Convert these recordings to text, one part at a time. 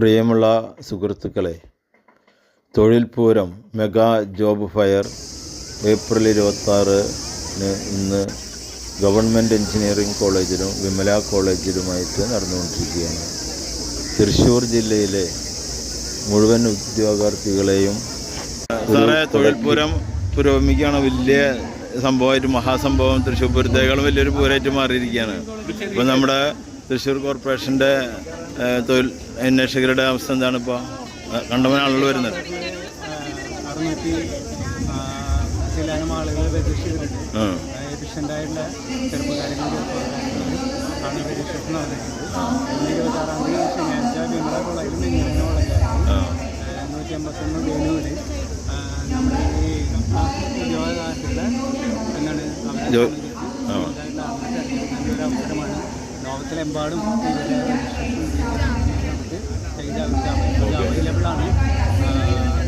പ്രിയമുള്ള സുഹൃത്തുക്കളെ തൊഴിൽ പൂരം മെഗാ ജോബ് ഫയർ ഏപ്രിൽ ഇരുപത്താറിന് ഇന്ന് ഗവൺമെന്റ് എഞ്ചിനീയറിംഗ് കോളേജിലും വിമല കോളേജിലുമായിട്ട് നടന്നുകൊണ്ടിരിക്കുകയാണ്. തൃശ്ശൂർ ജില്ലയിലെ മുഴുവൻ ഉദ്യോഗാർത്ഥികളെയും സാറേ തൊഴിൽ പൂരം പുരോഗമിക്കുകയാണ്. വലിയ സംഭവമായിട്ട് മഹാസംഭവം തൃശ്ശൂർ പൂരത്തേക്കാളും വലിയൊരു പൂരമായിട്ട് മാറിയിരിക്കുകയാണ്. ഇപ്പം നമ്മുടെ തൃശ്ശൂർ കോർപ്പറേഷന്റെ തൊഴിൽ അന്വേഷകരുടെ അവസ്ഥ എന്താണ് ഇപ്പോൾ കണ്ടവൻ ആളുകൾ വരുന്നത്. അറുന്നൂറ്റി ചിലാനും ആളുകൾ രജിസ്റ്റർ ചെയ്തിട്ടുണ്ട് ആ. ആയിട്ടുള്ള ചെറുപ്പക്കാരെയും ചെറുപ്പക്കാരും ആണ് രജിസ്ട്രേഷൻ നടന്നിട്ടുള്ളത് ഇന്ന് ഇരുപത്താറാം തീയതി ശനിയാഴ്ച വിമല കോളേജിലും എഞ്ചിനീയറിംഗ് കോളേജിലും ആ. നൂറ്റി അമ്പത്തൊന്ന് വേണുവിൽ നമ്മുടെ ഈ ഉദ്യോഗാർത്ഥികളെ എന്താണ് ലോകത്തിലെമ്പാടും അവൈലബിളാണ്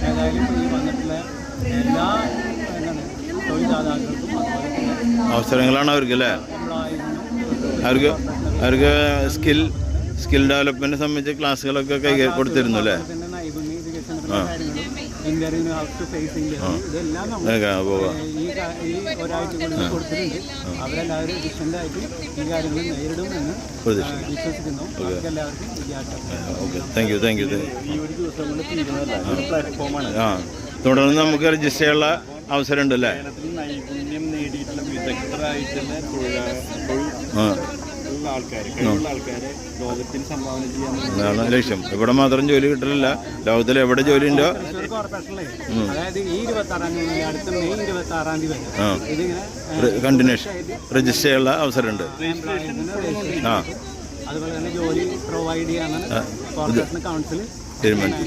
ഏതായാലും ഈ വന്നിട്ടുള്ള എല്ലാ എന്താണ് തൊഴിൽദാതാക്കൾക്കും അവസരങ്ങളാണ് അവർക്ക് അല്ലേ? അവർക്ക് അവർക്ക് സ്കിൽ സ്കിൽ ഡെവലപ്മെന്റ് സംബന്ധിച്ച് ക്ലാസ്സുകളൊക്കെ കൈ കൊടുത്തിരുന്നു അല്ലേ? തന്നെ നൈപുണ്യ വികസനത്തിന്റെ കാര്യങ്ങളും ഇന്റർവ്യൂവിന് ഹൗസ് ടു ഫേസ് ഇന്റർവ്യൂ ഇതെല്ലാം നമ്മൾ അതൊക്കെ പോവാം. ഈ കാ- ഈ ഒരാഴ്ചക്കുള്ളിൽ കൊടുത്തിട്ടുണ്ട്. അവരെല്ലാവരും efficient ആയിട്ട് ഈ കാര്യങ്ങൾ നേരിടും എന്ന് പ്രതീക്ഷിക്കുന്നു. വിശ്വസിക്കുന്നു. അവർക്ക് എല്ലാവർക്കും വിദ്യാഭ്യാസം okay. Thank you thank you ഈ ഒരു ദിവസം കൊണ്ട് തീരുന്നതല്ല ഒരു പ്ലാറ്റ്ഫോമാണ് ആ. തുടർന്ന് നമുക്ക് രജിസ്റ്റർ ചെയ്യാനുള്ള അവസരം ഉണ്ടല്ലേ നൈപുണ്യം നേടിയിട്ടുള്ള വിദഗ്ധരായിട്ടുള്ള തൊഴിൽ ആൾക്കാർ കഴിവുള്ള ആൾക്കാരെ ലോകത്തിന് സംഭാവന ചെയ്യാൻ അതാണ് ലക്ഷ്യം. ഇവിടെ മാത്രം ജോലി കിട്ടലില്ല. ലോകത്തിൽ എവിടെ ജോലി ഉണ്ടോ? അതായത് ഈ ഇരുപത്തി ആറാം തീയതി മുതൽ അടുത്ത മെയ് ഇരുപത്തി ആറാം തീയതി വരെ ആ. ഇതിങ്ങനെ കണ്ടിന്യൂഷൻ രജിസ്റ്റർ ചെയ്യാനുള്ള അവസരമുണ്ട്. ആ. അതുപോലെ തന്നെ ജോലി പ്രൊവൈഡ് ചെയ്യാനാണ് കോർപ്പറേഷൻ കൗൺസിൽ തീരുമാനിച്ചു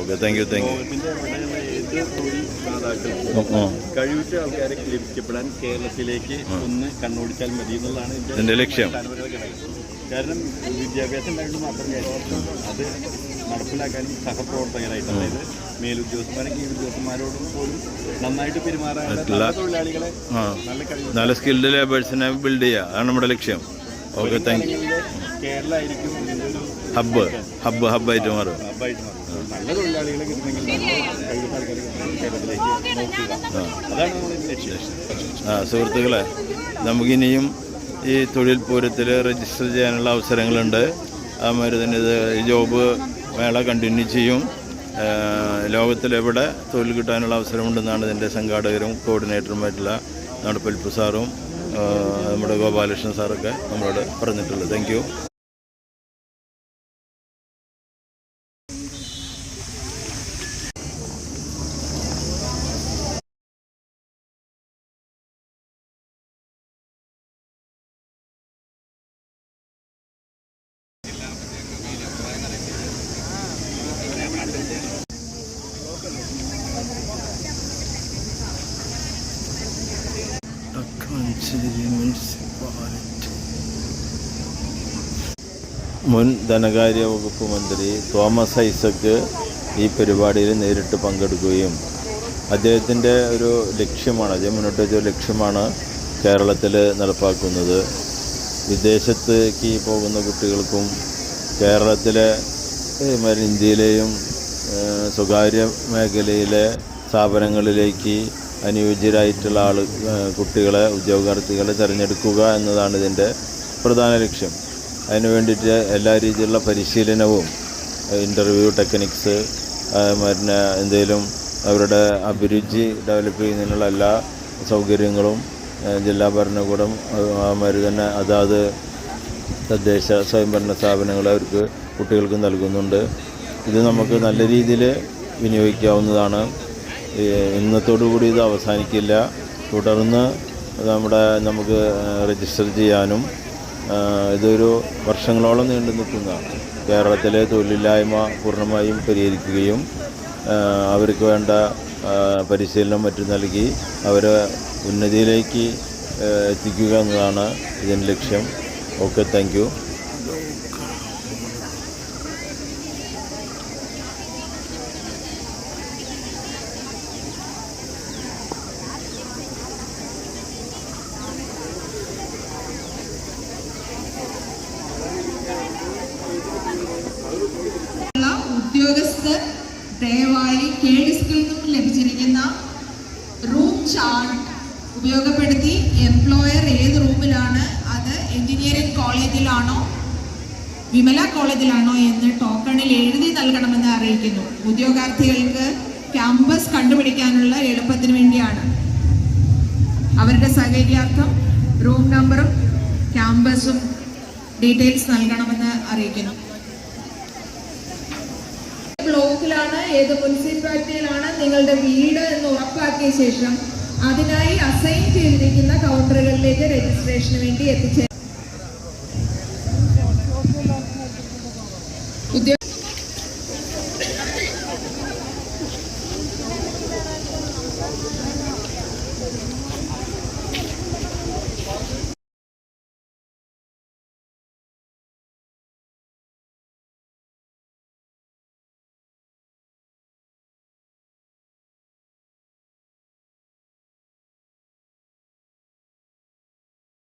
okay thank you thank you കഴിവുറ്റ ആൾക്കാരെ ലഭിക്കപ്പെടാൻ കേരളത്തിലേക്ക് ഒന്ന് കണ്ണോടിച്ചാൽ മതി എന്നുള്ളതാണ് എന്റെ ലക്ഷ്യം. കാരണം വിദ്യാഭ്യാസം ഉണ്ടായിട്ട് മാത്രമേ അത് നടപ്പിലാക്കാനും സഹപ്രവർത്തകരായിട്ട് അതായത് മേലുദ്യോഗസ്ഥന്മാരും കീഴുദ്യോഗസ്ഥന്മാരോടും പോലും നന്നായിട്ട് പെരുമാറാനുള്ള നല്ല തൊഴിലാളികളെ നല്ല കഴിവ് നല്ല സ്കിൽഡ് ലേബേഴ്സിനെ ബിൽഡ് ചെയ്യുക. അതാണ് നമ്മുടെ ലക്ഷ്യം. ഓക്കെ താങ്ക് യു കേരള ആയിരിക്കും ഇതിന്റെ ഒരു ഹബ്ബ് ഹബ്ബ് ഹബ്ബായിട്ട് മാറും നല്ല ആ സുഹൃത്തുക്കളെ നമുക്കിനിയും ഈ തൊഴിൽ പൂരത്തിൽ രജിസ്റ്റർ ചെയ്യാനുള്ള അവസരങ്ങളുണ്ട്. അതുമാതിരി തന്നെ ഇത് ജോബ് മേള കണ്ടിന്യൂ ചെയ്യും. ലോകത്തിലെവിടെ തൊഴിൽ കിട്ടാനുള്ള അവസരമുണ്ടെന്നാണ് ഇതിന്റെ സംഘാടകരും കോർഡിനേറ്ററുമായിട്ടുള്ള നടപ്പൽപ്പ് പെൽപ്പ് സാറും നമ്മുടെ ഗോപാലകൃഷ്ണൻ സാറൊക്കെ നമ്മളോട് പറഞ്ഞിട്ടുള്ളത്. താങ്ക് മുൻ ധനകാര്യ വകുപ്പ് മന്ത്രി തോമസ് ഐസക്ക് ഈ പരിപാടിയിൽ നേരിട്ട് പങ്കെടുക്കുകയും അദ്ദേഹത്തിന്റെ ഒരു ലക്ഷ്യമാണ് അദ്ദേഹം മുന്നോട്ട് വെച്ച ലക്ഷ്യമാണ് കേരളത്തിൽ നടപ്പാക്കുന്നത്. വിദേശത്തേക്ക് പോകുന്ന കുട്ടികൾക്കും കേരളത്തിലെ ഇന്ത്യയിലെയും സ്വകാര്യ മേഖലയിലെ സ്ഥാപനങ്ങളിലേക്ക് അനുയോജ്യരായിട്ടുള്ള ആൾ കുട്ടികളെ ഉദ്യോഗാർത്ഥികളെ തിരഞ്ഞെടുക്കുക എന്നതാണ് ഇതിന്റെ പ്രധാന ലക്ഷ്യം. അതിന് വേണ്ടിയിട്ട് എല്ലാ രീതിയിലുള്ള പരിശീലനവും ഇന്റർവ്യൂ ടെക്നിക്സ് പിന്നെ എന്തെങ്കിലും അവരുടെ അഭിരുചി ഡെവലപ്പ് ചെയ്യുന്നതിനുള്ള എല്ലാ സൗകര്യങ്ങളും ജില്ലാ ഭരണകൂടം അവന്മാർ തന്നെ അതാത് തദ്ദേശ സ്വയംഭരണ സ്ഥാപനങ്ങൾ അവർക്ക് കുട്ടികൾക്ക് നൽകുന്നുണ്ട്. ഇത് നമുക്ക് നല്ല രീതിയിൽ വിനിയോഗിക്കാവുന്നതാണ്. ഈ ഇന്നത്തോടു കൂടി ഇത് അവസാനിക്കില്ല. തുടർന്ന് നമ്മുടെ നമുക്ക് രജിസ്റ്റർ ചെയ്യാനും ഇതൊരു വർഷങ്ങളോളം നീണ്ടു നിൽക്കുന്ന കേരളത്തിലെ തൊഴിലില്ലായ്മ പൂർണമായും പരിഹരിക്കുകയും അവർക്ക് വേണ്ട പരിശീലനം മറ്റും നൽകി അവരെ ഉന്നതിയിലേക്ക് എത്തിക്കുക എന്നതാണ് ഇതിന്റെ ലക്ഷ്യം. ഓക്കെ താങ്ക് യു ഉദ്യോഗസ്ഥർ ദയവായി കെ ഡിസ്കിൽ നിന്നും ലഭിച്ചിരിക്കുന്ന റൂം ചാർട്ട് ഉപയോഗപ്പെടുത്തി എംപ്ലോയർ ഏത് റൂമിലാണ് അത് എഞ്ചിനീയറിംഗ് കോളേജിലാണോ വിമല കോളേജിലാണോ എന്ന് ടോക്കണിൽ എഴുതി നൽകണമെന്ന് അറിയിക്കുന്നു. ഉദ്യോഗാർത്ഥികൾക്ക് ക്യാമ്പസ് കണ്ടുപിടിക്കാനുള്ള എളുപ്പത്തിന് വേണ്ടിയാണ്. അവരുടെ സൗകര്യാർത്ഥം റൂം നമ്പറും ക്യാമ്പസും ഡീറ്റെയിൽസ് നൽകണമെന്ന് അറിയിക്കുന്നു. ബ്ലോക്കിലാണ് ഏത് മുനിസിപ്പാലിറ്റിയിലാണ് നിങ്ങളുടെ വീട് എന്ന് ഉറപ്പാക്കിയ ശേഷം അതിനായി അസൈൻ ചെയ്തിരിക്കുന്ന കൗണ്ടറുകളിലേക്ക് രജിസ്ട്രേഷന് വേണ്ടി എത്തിച്ചേരും